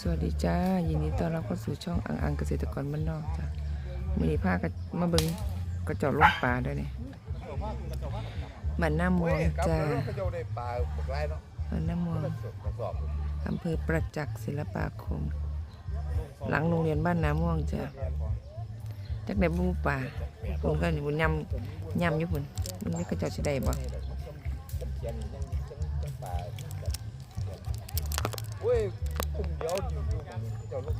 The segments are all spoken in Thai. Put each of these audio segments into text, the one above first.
สวัสดีจ้า ยินดีต้อนรับเข้าสู่ช่องอังอังเกษตรกรบ้านนอกจ้ามีผ้าก็มาเบิงกระเจาะลูกปลาด้วยเนี่บ้านหน้ามวงจ้าบ้านหน้ามวงอำเภอประจักษ์ศิลปาคม หลังโรงเรียนบ้านน้ำม่วงจ้าจักได้บูปลาผมก็อยู่ยำยำยู่พุ่นมันนี่กระเจาะสิได้บ่เขียนยังยังปลาเว้ยตุ่มเจ้าลูก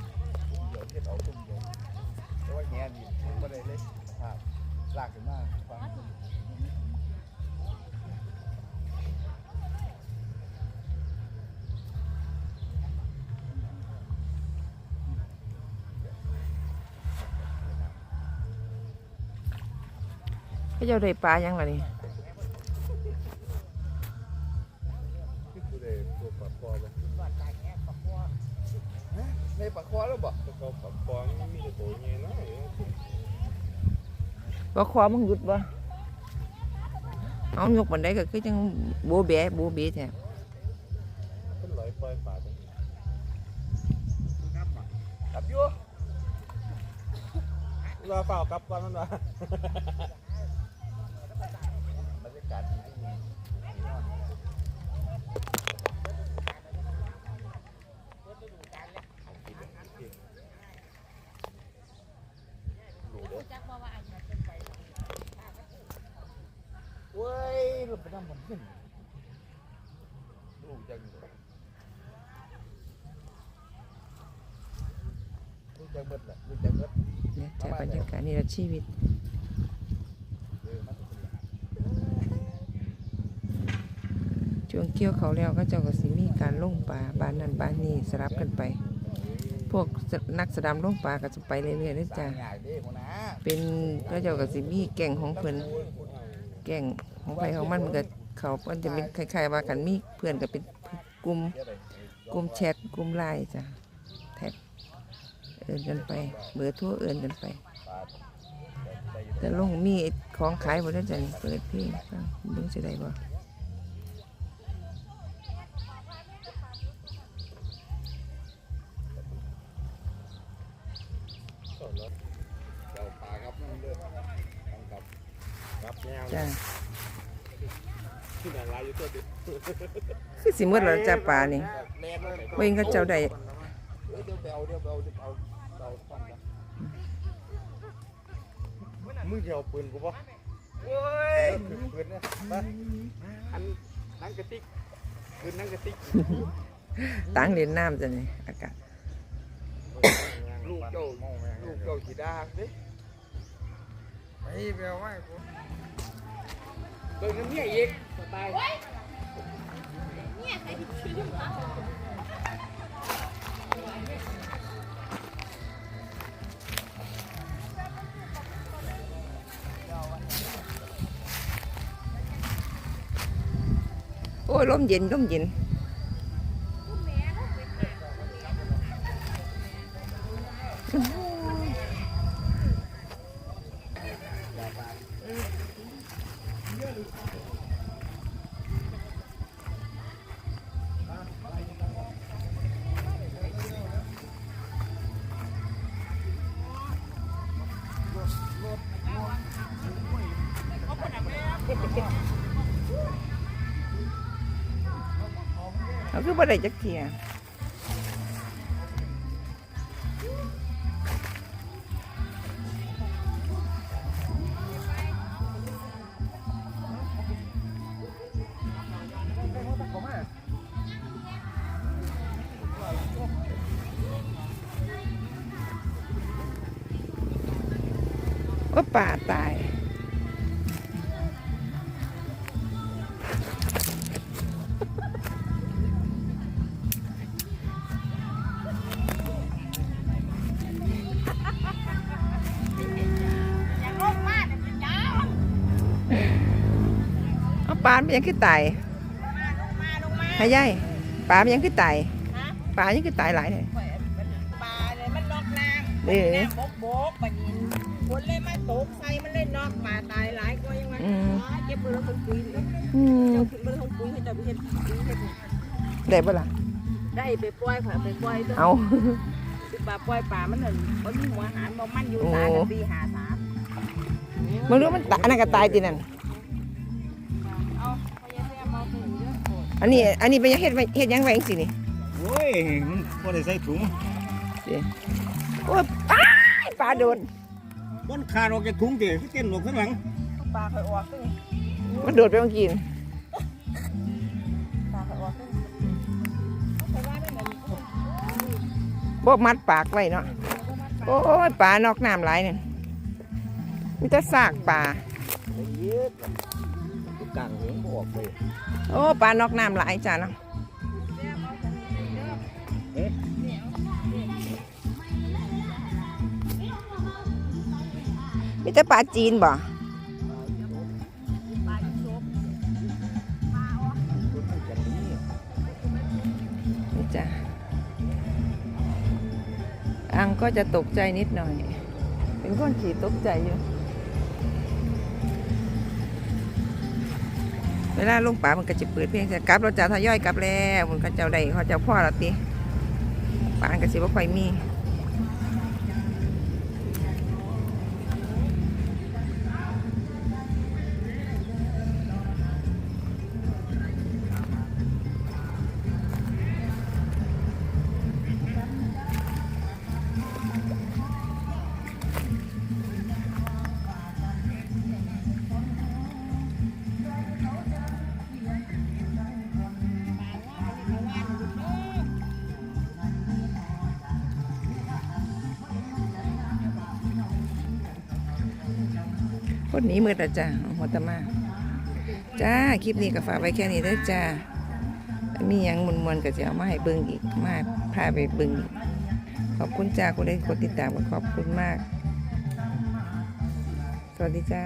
ตุ่มเดียวเทียบเอาตุ่มเดียวแต่ว่าแง่นี่มันไม่ได้เล็กครับลากขึ้นมาฟังเจ้าได้ปลายังล่ะนี่ ในปลาคอแล้วบ่ปลาคอปลาคอมันมีแต่ตัวใหญ่นะบ่คอมึงหยุดบ่เอายกบันไดก็คือจังโบแบะโบเบะแท้เพิ่นลอยปล่อยปลาตรงนี้ครับครับอยู่รอเปล่ากลับก่อนมันวะบรรยากาศดี ที่นี่เว้ยรถไปน้ำมันขึ้นลูกจังเลยลูกจังเบิดแหละลูกจังเบิดเนี่ยจากบรรยากาศนี่ละชีวิตเออมันจะเป็นช่วงเกี่ยวเขาวแล้วก็เจ้าก็สิมีการลงป่าบ้านนั้นบ้านนี้สลับกันไป พวกนักสะดำลงป่าก็จะไปเรื่อยๆนะสร้าจ๊ะงใหญ่เด้หัวหน้าเป็นก็เจ้าก็สิมีแก่งของเพิ่นแก่งของไผของมันมันก็เขามันจะเป็นคล้ายๆว่ากันมีเพื่อนก็เป็นกลุ่มเยอะเลยกลุ่มแชทกลุ่มไลน์จ้ะแท็กเอินกันไปเบอร์โทั่วเอินกันไปปลาได้อยู่แต่ลงมีของขายบ่ได้จ้ะนี่เปิดเพลงฟังเบิ่งสิได้บ่ เราปลาครับนั่นเด้อต้องกับรับแนวจ้ะที่ไหนลายอยู่ตัวติดคือสิหมดแล้วจ้ะปลานี่แล่นเลยเบิ่งก็เจ้าได้เดี๋ยวไปเอาเดี๋ยวไปเอาเดี๋ยวไปเอาเอาฟังกันมึงจะเอาปืนกูปะโอ้ยปืนเนี่ยมาอันนังกระติกคือนังกระติกตั้งเล่นน้ำจ้ะนี่อากาศ ลูกเจ้าลูกเจ้าขี่ดาเด้ไปไปเอาไว้กูเบิ่งน้ำเมียอีกสบายโอ้ยลมเย็นลมเย็น เขาคือบ่ได้จักเที่ย ว่าป่าตายอย่างลงมาเนี่ยมันยาวเอาปลามันยังคือตายมาลงมาลงมาให้ยายปลามันยังคือตายฮะปลายังคือตายหลายเลยปล่อยมันปลาเลยมันนอกน้ำเด้อน้ำบกบกปะนิน คนเลยมาตกใส่มันเลยนอกปลาตายหลายก็ยังไงอืมอ๋อเก็บมือลงถุงปุ๋ยเลยอืมเจ้าขึ้นมือลงปุ๋ยให้เจ้าไปเห็นปุ๋ยเห็ดได้ปะล่ะได้ไปปล่อยค่ะไปปล่อยตัวเอาสิปลาปล่อยปลามันนั่นบ่มีหัวอาหารบ่มันอยู่โอ้สากันปีหาสามมึงรู้มันตายอันนั้นก็ตายตินั่นเอาพยายามเอาไปเยอะโคตรอันนี้อันนี้เป็นยังเฮ็ดไว้เฮ็ดยังไว้จังซี่นี่โอ้ยมันบ่ได้ใส่ถุงโอ้ยอ้ายปลาโดน บนขาดออกจากถุงเดี๋ยวเต้นลงข้างหลังปลาเคยออกตึ้งมันโดดไปเมื่อกี้นี่ปลาเคยออกตึ้งเขาว่าได้เงินบ่มัดปากไว้เนาะโอ้ยปลานอกน้ำหลายนี่มีแต่ซากปลาไอ้เย็ดทุกกลางหัวบ่ออกไปโอ้ปลานอกน้ำหลายจ้าเนาะ มีแต่ปลาจีนบ่จ้ะอังก็จะตกใจนิดหน่อย เป็นคนขี่ตกใจอยู่ เวลาลงป่ามันก็จะเปิดเพลงจะกลับเราจะทยอยกลับแล้วมันก็เจ้าใดเขาเจ้าพ่อละติป่านก็สิบ่ค่อยมี คนหนี้มือแต่จ้าหัวตะมาจ้าคลิปนี้ก็ฝากไว้แค่นี้ได้จ้ามีอยังมวนๆก็จะเอามาให้เบิ้งอีกมาพาไปเบิ้งขอบคุณจ้าคุณได้กดติดตามก็ขอบคุณมาก สวัสดีจ้า